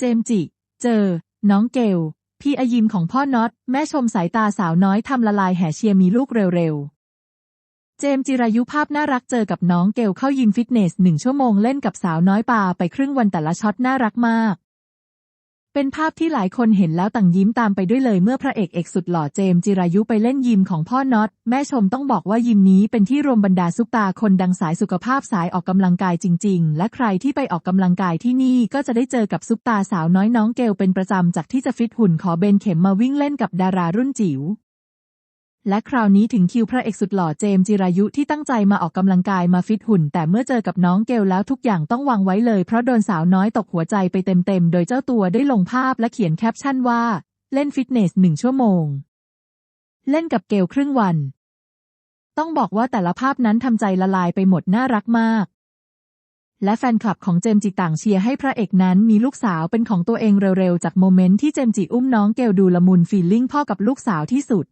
เจมจิ เจอ น้องเกล พี่อายิมของพ่อน็อต แม่ชมสายตาสาวน้อยทำละลายแห่เชียร์มีลูกเร็วๆ เจมจิรายุภาพน่ารักเจอกับน้องเกลเข้ายิมฟิตเนสหนึ่งชั่วโมงเล่นกับสาวน้อยปาไปครึ่งวันแต่ละช็อตน่ารักมาก เป็นภาพที่หลายคนเห็นแล้วต่างยิ้มตามไปด้วยเลยเมื่อพระเอกเอกสุดหล่อเจมส์จิรายุไปเล่นยิมของพ่อน็อต แม่ชมต้องบอกว่ายิมนี้เป็นที่รวมบรรดาซุปตาคนดังสายสุขภาพสายออกกำลังกายจริง ๆ และใครที่ไปออกกำลังกายที่นี่ก็จะได้เจอกับซุปตาสาวน้อยน้องเกลเป็นประจำจากที่จะฟิตหุ่นขอเบนเข็มมาวิ่งเล่นกับดารารุ่นจิ๋ว และคราวนี้ถึงคิวพระเอกสุดหล่อเจมส์จิรายุที่ตั้งใจมาออกกำลังกายมาฟิตหุ่น แต่เมื่อเจอกับน้องเกลแล้วทุกอย่างต้องวางไว้เลย เพราะโดนสาวน้อยตกหัวใจไปเต็มๆ โดยเจ้าตัวได้ลงภาพและเขียนแคปชั่นว่า เล่นฟิตเนสหนึ่งชั่วโมง เล่นกับเกลครึ่งวัน ต้องบอกว่าแต่ละภาพนั้นทำใจละลายไปหมดน่ารักมากและแฟนคลับของเจมส์จิต่างเชียร์ให้พระเอกนั้นมีลูกสาวเป็นของตัวเองเร็วๆ จากโมเมนต์ที่เจมส์จิอุ้มน้องเกลดูละมุนฟีลลิ่งพ่อกับลูกสาวที่สุด